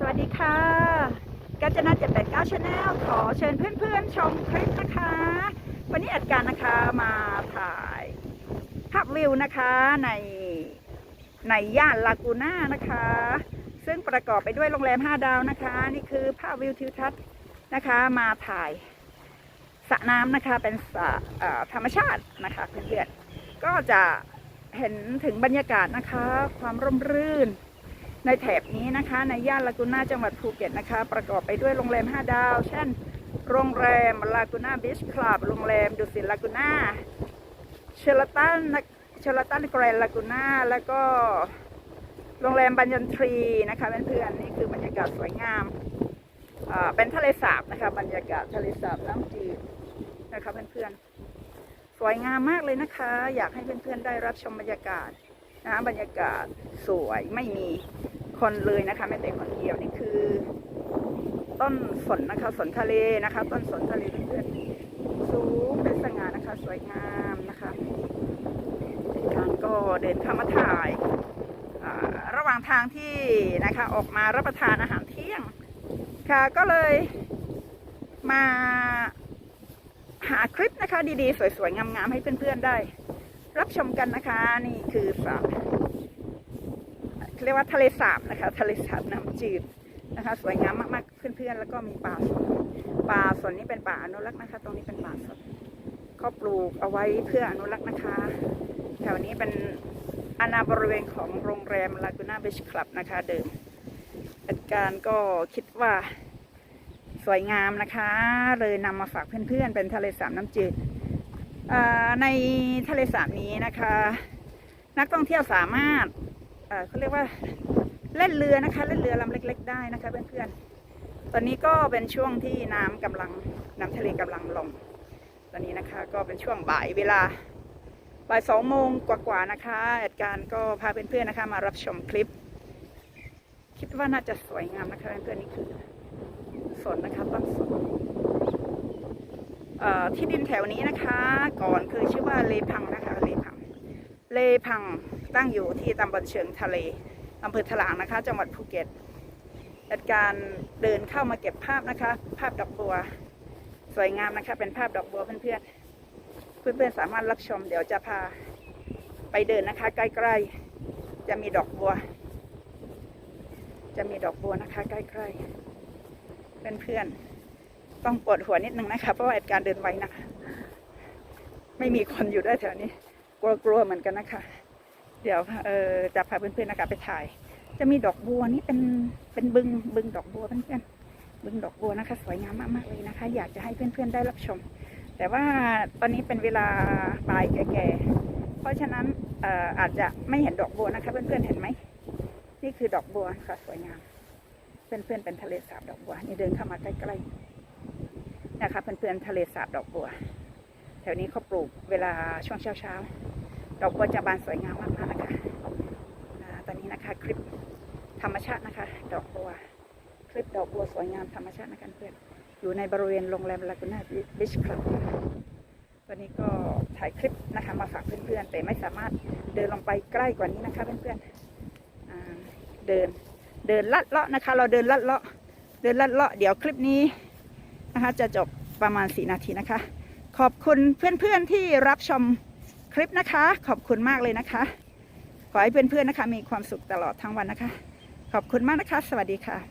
สวัสดีค่ะกาญจนา789 Channel ขอเชิญเพื่อนๆ ชมคลิปนะคะ วันนี้อัดการนะคะมาถ่ายภาพวิวนะคะในในย่านลากูน่านะคะ ซึ่งประกอบไปด้วยโรงแรม 5 ดาวนะคะ นี่คือภาพวิวทิวทัศน์นะคะมาถ่ายสระน้ำนะคะเป็นสระธรรมชาตินะคะเพื่อนๆก็จะเห็นถึงบรรยากาศนะคะ ความร่มรื่น ในแถบนี้นะคะ ในย่านลากูน่าจังหวัดภูเก็ตนะคะ ประกอบไปด้วยโรงแรม 5 ดาว เช่น โรงแรมลากูน่าบีชคลับโรงแรมดุสิตลากูน่าเชลตันเชลตันแกรนลากูน่าแล้วก็โรงแรมบัญญันทรีนะคะเพื่อนๆนี่คือบรรยากาศสวยงามอ่าเป็นทะเลสาบนะคะ บรรยากาศทะเลสาบน้ำจืดนะคะเพื่อนๆสวยงามมากเลยนะคะ อยากให้เพื่อนๆได้รับชมบรรยากาศนะบรรยากาศสวยไม่มี คนเลยนะคะแม้แต่คนเดียวนี่คือ ต้นสนนะคะสนทะเลนะคะ ต้นสนทะเลเพื่อนๆสูงเป็นสง่านะคะ สวยงามนะคะการก็เดินเข้ามาถ่าย ระหว่างทางที่นะคะออกมารับประทานอาหารเที่ยง ค่ะก็เลยมาหาคลิปนะคะดีๆ สวยๆ งามๆ ให้เพื่อนๆ ได้ รับชมกันนะคะ นี่คือสระ เรียกว่าทะเลสาบนะคะ ทะเลสาบน้ำจืดนะคะ สวยงามมากๆเพื่อนๆแล้วก็มีป่าสนป่าสนนี่เป็นป่าอนุรักษ์นะคะ ตรงนี้เป็นป่าสนเขาปลูกเอาไว้เพื่ออนุรักษ์นะคะ แถวนี้เป็นอาณาบริเวณของโรงแรมลากูน่าเบชคลับนะคะเดิมจัดการก็คิดว่าสวยงามนะคะ เลยนำมาฝากเพื่อนๆ เป็นทะเลสาบน้ำจืดในทะเลสาบนี้นะคะ นักท่องเที่ยวสามารถ เขาเรียกว่าเล่นเรือนะคะ เล่นเรือลำเล็ก ๆ ได้นะคะเพื่อนๆ ตอนนี้ก็เป็นช่วงที่น้ำกำลังน้ำทะเลกำลังลง ตอนนี้นะคะก็เป็นช่วงบ่ายเวลาบ่ายสองโมงกว่าๆนะคะเหตุการณ์ก็พาเพื่อนๆนะคะ มารับชมคลิป คิดว่าน่าจะสวยงามนะคะเพื่อนๆนี่คือสนนะคะต้นสนที่ดินแถวนี้นะคะ ก่อนคือชื่อว่าเลพังนะคะเลพังเลพัง ตั้งอยู่ที่ตำบลเชิงทะเลอำเภอถลางนะคะ จังหวัดภูเก็ตจัดการเดินเข้ามาเก็บภาพนะคะ ภาพดอกบัว สวยงามนะคะ เป็นภาพดอกบัวเพื่อนๆ เพื่อนๆสามารถรับชม เดี๋ยวจะพาไปเดินนะคะ ใกล้ๆ จะมีดอกบัว จะมีดอกบัวนะคะ ใกล้ๆ เพื่อนๆ ต้องปวดหัวนิดนึงนะคะ เพราะว่าการเดินไวนะคะไม่มีคนอยู่ด้วยแถวนี้ กลัวๆ เหมือนกันนะคะ เดี๋ยวเออจะพาเพื่อนๆนะคะไปถ่าย จะมีดอกบัวนี่เป็นเป็นบึงบึงดอกบัวเพื่อนๆบึงดอกบัวนะคะ สวยงามมากๆเลยนะคะ อยากจะให้เพื่อนๆได้รับชม แต่ว่าตอนนี้เป็นเวลาบ่ายแก่ๆเพราะฉะนั้นเอ่ออาจจะไม่เห็นดอกบัวนะคะเพื่อนๆเห็นไหมนี่คือดอกบัวค่ะสวยงามเพื่อนๆเป็นทะเลสาบดอกบัวนี่เดินเข้ามาใกล้ๆนะคะเพื่อนๆทะเลสาบดอกบัวแถวนี้เขาปลูกเวลาช่วงเช้าๆ ดอกบัวจะบานสวยงามมากๆนะคะตอนนี้นะคะคลิปธรรมชาตินะคะ ดอกบัวคลิปดอกบัวสวยงามธรรมชาตินะคะเพื่อนอยู่ในบริเวณโรงแรมลากูน่าบิชคลับตอนนี้ก็ถ่ายคลิปนะคะมาฝากเพื่อนๆ แต่ไม่สามารถเดินลงไปใกล้กว่านี้นะคะเพื่อนๆเดินเดินลัดเลาะนะคะ เราเดินลัดเลาะเดินลัดเลาะเดี๋ยวคลิปนี้นะคะ จะจบประมาณ4นาทีนะคะ ขอบคุณเพื่อนๆที่รับชม ลิปนะคะ ขอบคุณมากเลยนะคะ ขอให้เพื่อนๆนะคะ มีความสุขตลอดทั้งวันนะคะ ขอบคุณมากนะคะ สวัสดีค่ะ